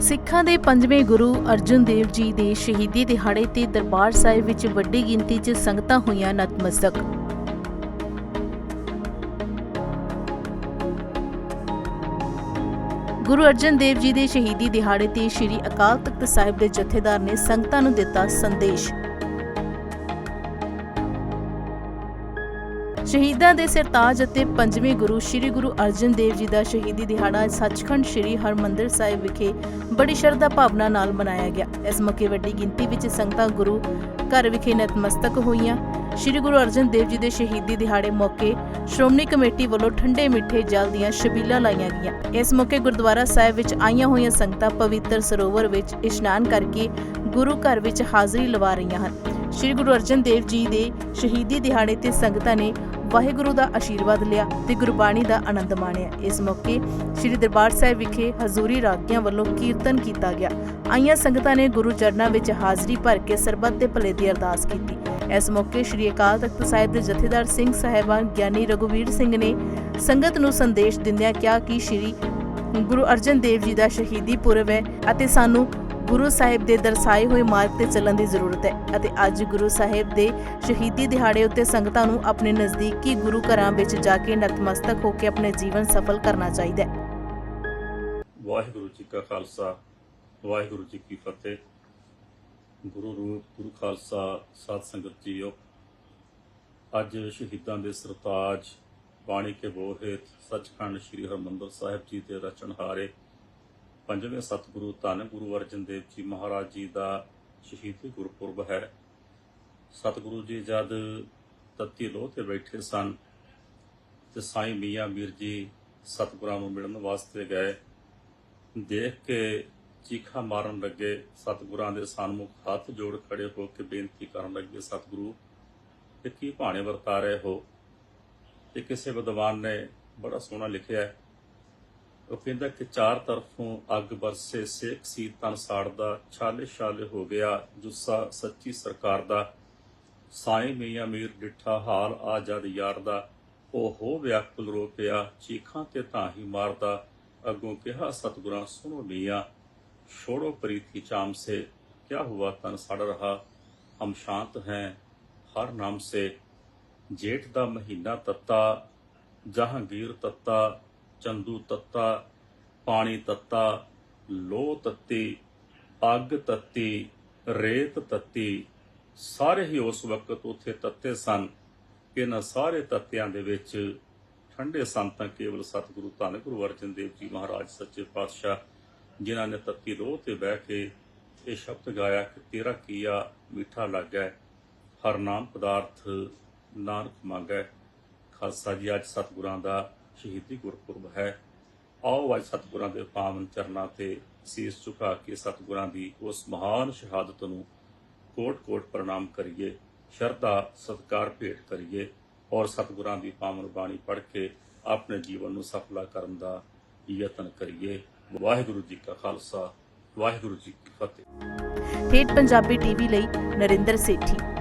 ਸਿੱਖਾਂ ਦੇ ਪੰਜਵੇਂ ਗੁਰੂ ਅਰਜਨ ਦੇਵ ਜੀ ਦੇ ਸ਼ਹੀਦੀ ਦਿਹਾੜੇ ਤੇ ਦਰਬਾਰ ਸਾਹਿਬ ਵਿੱਚ ਵੱਡੀ ਗਿਣਤੀ 'ਚ ਸੰਗਤਾਂ ਹੋਈਆਂ ਨਤਮਸਤਕ। ਗੁਰੂ ਅਰਜਨ ਦੇਵ ਜੀ ਦੇ ਸ਼ਹੀਦੀ ਦਿਹਾੜੇ ਤੇ ਸ੍ਰੀ ਅਕਾਲ ਤਖਤ ਸਾਹਿਬ ਦੇ ਜਥੇਦਾਰ ਨੇ ਸੰਗਤਾਂ ਨੂੰ ਦਿੱਤਾ ਸੰਦੇਸ਼। ਸ਼ਹੀਦਾਂ ਦੇ ਸਰਤਾਜ ਅਤੇ ਪੰਜਵੇਂ ਗੁਰੂ ਸ੍ਰੀ ਗੁਰੂ ਅਰਜਨ ਦੇਵ ਜੀ ਦਾ ਸ਼ਹੀਦੀ ਦਿਹਾੜਾ ਸੱਚਖੰਡ ਸ੍ਰੀ ਹਰਮੰਦਰ ਸਾਹਿਬ ਵਿਖੇ ਬੜੀ ਸ਼ਰਧਾ ਭਾਵਨਾ ਨਾਲ ਮਨਾਇਆ ਗਿਆ। ਇਸ ਮੌਕੇ ਵੱਡੀ ਗਿਣਤੀ ਵਿੱਚ ਸੰਗਤਾਂ ਗੁਰੂ ਘਰ ਵਿਖੇ ਨਤਮਸਤਕ ਹੋਈਆਂ। ਸ੍ਰੀ ਗੁਰੂ ਅਰਜਨ ਦੇਵ ਜੀ ਦੇ ਸ਼ਹੀਦੀ ਦਿਹਾੜੇ ਮੌਕੇ ਸ਼੍ਰੋਮਣੀ ਕਮੇਟੀ ਵੱਲੋਂ ਠੰਡੇ ਮਿੱਠੇ ਜਲ ਦੀਆਂ ਛਬੀਲਾਂ ਲਾਈਆਂ ਗਈਆਂ। ਇਸ ਮੌਕੇ ਗੁਰਦੁਆਰਾ ਸਾਹਿਬ ਵਿੱਚ ਆਈਆਂ ਹੋਈਆਂ ਸੰਗਤਾਂ ਪਵਿੱਤਰ ਸਰੋਵਰ ਵਿੱਚ ਇਸ਼ਨਾਨ ਕਰਕੇ ਗੁਰੂ ਘਰ ਵਿੱਚ ਹਾਜ਼ਰੀ ਲਵਾ ਰਹੀਆਂ ਹਨ। ਸ੍ਰੀ ਗੁਰੂ ਅਰਜਨ ਦੇਵ ਜੀ ਦੇ ਸ਼ਹੀਦੀ ਦਿਹਾੜੇ ਤੇ ਸੰਗਤਾਂ ਨੇ ਵਾਹਿਗੁਰੂ ਦਾ ਆਸ਼ੀਰਵਾਦ ਲਿਆ ਤੇ ਗੁਰਬਾਣੀ ਦਾ ਆਨੰਦ ਮਾਣਿਆ। ਇਸ ਮੌਕੇ ਸ੍ਰੀ ਦਰਬਾਰ ਸਾਹਿਬ ਵਿਖੇ ਹਜ਼ੂਰੀ ਰਾਗੀਆਂ ਵੱਲੋਂ ਕੀਰਤਨ ਕੀਤਾ ਗਿਆ। ਆਈਆਂ ਸੰਗਤਾਂ ਨੇ ਗੁਰੂ ਚਰਨਾਂ ਵਿੱਚ ਹਾਜ਼ਰੀ ਭਰ ਕੇ ਸਰਬੱਤ ਦੇ ਭਲੇ ਦੀ ਅਰਦਾਸ ਕੀਤੀ। ਇਸ ਮੌਕੇ ਸ੍ਰੀ ਅਕਾਲ ਤਖਤ ਸਾਹਿਬ ਦੇ ਜਥੇਦਾਰ ਸਿੰਘ ਸਾਹਿਬਾਨ ਗਿਆਨੀ ਰਘੁਵੀਰ ਸਿੰਘ ਨੇ ਸੰਗਤ ਨੂੰ ਸੰਦੇਸ਼ ਦਿੰਦਿਆਂ ਕਿਹਾ ਕਿ ਸ੍ਰੀ ਗੁਰੂ ਅਰਜਨ ਦੇਵ ਜੀ ਦਾ ਸ਼ਹੀਦੀ ਪੁਰਬ ਹੈ ਅਤੇ ਸਾਨੂੰ ਗੁਰੂ ਸਾਹਿਬ ਦੇ ਦਰਸਾਏ ਹੋਏ ਮਾਰਗ ਤੇ ਚੱਲਣ ਦੀ ਜ਼ਰੂਰਤ ਹੈ ਅਤੇ ਅੱਜ ਗੁਰੂ ਸਾਹਿਬ ਦੇ ਸ਼ਹੀਦੀ ਦਿਹਾੜੇ ਉੱਤੇ ਸੰਗਤਾਂ ਨੂੰ ਆਪਣੇ ਨਜ਼ਦੀਕੀ ਗੁਰੂ ਘਰਾਂ ਵਿੱਚ ਜਾ ਕੇ ਨਤਮਸਤਕ ਹੋ ਕੇ ਆਪਣੇ ਜੀਵਨ ਸਫਲ ਕਰਨਾ ਚਾਹੀਦਾ ਹੈ। ਵਾਹਿਗੁਰੂ ਜੀ ਕਾ ਖਾਲਸਾ, ਵਾਹਿਗੁਰੂ ਜੀ ਕੀ ਫਤਿਹ। ਗੁਰੂ ਰੂਪ ਗੁਰੂ ਖਾਲਸਾ ਸਾਧ ਸੰਗਤ ਜੀਓ, ਅੱਜ ਸ਼ਹੀਦਾਂ ਦੇ ਸਰਤਾਜ, ਬਾਣੀ ਕੇ ਬੋਹਿਤ ਸੱਚਖੰਡ ਸ੍ਰੀ ਹਰਮੰਦਰ ਸਾਹਿਬ ਜੀ ਦੇ ਰਚਨਹਾਰੇ ਪੰਜਵੇਂ ਸਤਿਗੁਰੂ ਧੰਨ ਗੁਰੂ ਅਰਜਨ ਦੇਵ ਜੀ ਮਹਾਰਾਜ ਜੀ ਦਾ ਸ਼ਹੀਦੀ ਗੁਰਪੁਰਬ ਹੈ। ਸਤਿਗੁਰੂ ਜੀ ਜਦ ਤਤੀ ਲੋਹ ਤੇ ਬੈਠੇ ਸਨ ਤੇ ਸਾਈਂ ਮੀਆਂ ਮੀਰ ਜੀ ਸਤਿਗੁਰਾਂ ਨੂੰ ਮਿਲਣ ਵਾਸਤੇ ਗਏ, ਦੇਖ ਕੇ ਚੀਖਾ ਮਾਰਨ ਲੱਗੇ, ਸਤਿਗੁਰਾਂ ਦੇ ਸਨਮੁਖ ਹੱਥ ਜੋੜ ਖੜੇ ਹੋ ਕੇ ਬੇਨਤੀ ਕਰਨ ਲੱਗੇ, ਸਤਿਗੁਰੂ ਤੇ ਕੀ ਭਾਣੇ ਵਰਤਾ ਰਹੇ ਹੋ? ਤੇ ਕਿਸੇ ਵਿਦਵਾਨ ਨੇ ਬੜਾ ਸੋਹਣਾ ਲਿਖਿਆ ਹੈ। ਉਹ ਕਹਿੰਦਾ ਕਿ ਚਾਰ ਤਰਫੋਂ ਅੱਗ ਵਰਸੇ ਸੇਖ ਸੀ ਤਨ ਸਾੜਦਾ, ਛਾਲੇ ਛਾਲੇ ਹੋ ਗਿਆ, ਜੁੱਸਾ ਸੱਚੀ ਸਰਕਾਰ ਦਾ। ਸਾਈਂ ਮੀਆਂ ਮੀਰ ਡਿੱਠਾ ਹਾਲ ਆ ਜਦ ਯਾਰ ਦਾ। ਉਹ ਹੋ ਵਿਆਕੁਲ ਰੋ ਪਿਆ, ਚੀਖਾਂ ਤੇ ਤਾਹੀ ਮਾਰਦਾ। ਅੱਗੋਂ ਕਿਹਾ, ਸਤਗੁਰਾਂ ਸੁਣੋ ਮੀਆਂ, ਛੋੜੋ ਪ੍ਰੀਤੀ ਚਾਮ ਸੇ, ਕਿਆ ਹੁਆ ਤਨ ਸੜ ਰਹਾ? ਹਮ ਸ਼ਾਂਤ ਹੈ, ਹਰ ਨਾਮ ਸੇ। ਜੇਠ ਦਾ ਮਹੀਨਾ ਤੱਤਾ ਜਹਾਂਗੀਰ ਤੱਤਾ ਚੰਦੂ ਤੱਤਾ, ਪਾਣੀ ਤੱਤਾ, ਲੋਹ ਤੱਤੀ, ਅੱਗ ਤੱਤੀ, ਰੇਤ ਤੱਤੀ, ਸਾਰੇ ਹੀ ਉਸ ਵਕਤ ਉੱਥੇ ਤੱਤੇ ਸਨ। ਕਿ ਇਹਨਾਂ ਸਾਰੇ ਤੱਤਿਆਂ ਦੇ ਵਿੱਚ ਠੰਡੇ ਸੰਤਾਂ ਕੇਵਲ ਸਤਿਗੁਰੂ ਧੰਨ ਗੁਰੂ ਅਰਜਨ ਦੇਵ ਜੀ ਮਹਾਰਾਜ ਸੱਚੇ ਪਾਤਸ਼ਾਹ, ਜਿਨ੍ਹਾਂ ਨੇ ਤੱਤੀ ਲੋਹ ਤੇ ਬਹਿ ਕੇ ਇਹ ਸ਼ਬਦ ਗਾਇਆ ਕਿ ਤੇਰਾ ਕੀਆ ਮਿੱਠਾ ਲੱਗੈ, ਹਰ ਨਾਮ ਪਦਾਰਥ ਨਾਨਕ ਮੰਗੈ। ਖਾਲਸਾ ਜੀ, ਅੱਜ ਸਤਿਗੁਰਾਂ ਦਾ ਸ਼ਹੀਦੀ ਗੁਰਪੁਰਬ ਹੈ। ਆਓ ਅੱਜ ਸਤਿਗੁਰਾਂ ਦੇ ਪਾਵਨ ਚਰਨਾਂ ਤੇ ਸੀਸ ਝੁਕਾ ਕੇ ਸਤਿਗੁਰਾਂ ਦੀ ਉਸ ਮਹਾਨ ਸ਼ਹਾਦਤ ਨੂੰ ਕੋਟ-ਕੋਟ ਪ੍ਰਣਾਮ ਕਰੀਏ, ਸ਼ਰਧਾ, ਸਤਕਾਰ ਭੇਟ ਕਰੀਏ ਔਰ ਸਤਿਗੁਰਾਂ ਦੀ ਪਾਵਨ ਬਾਣੀ ਪੜ੍ਹ ਕੇ ਆਪਣੇ ਜੀਵਨ ਨੂੰ ਸਫਲਾ ਕਰਨ ਦਾ ਯਤਨ ਕਰੀਏ। ਵਾਹਿਗੁਰੂ ਜੀ ਕਾ ਖਾਲਸਾ, ਵਾਹਿਗੁਰੂ ਜੀ ਕੀ ਫਤਿਹ। ਠੇਠ ਪੰਜਾਬੀ ਟੀਵੀ ਲਈ ਨਰਿੰਦਰ ਸੇਠੀ।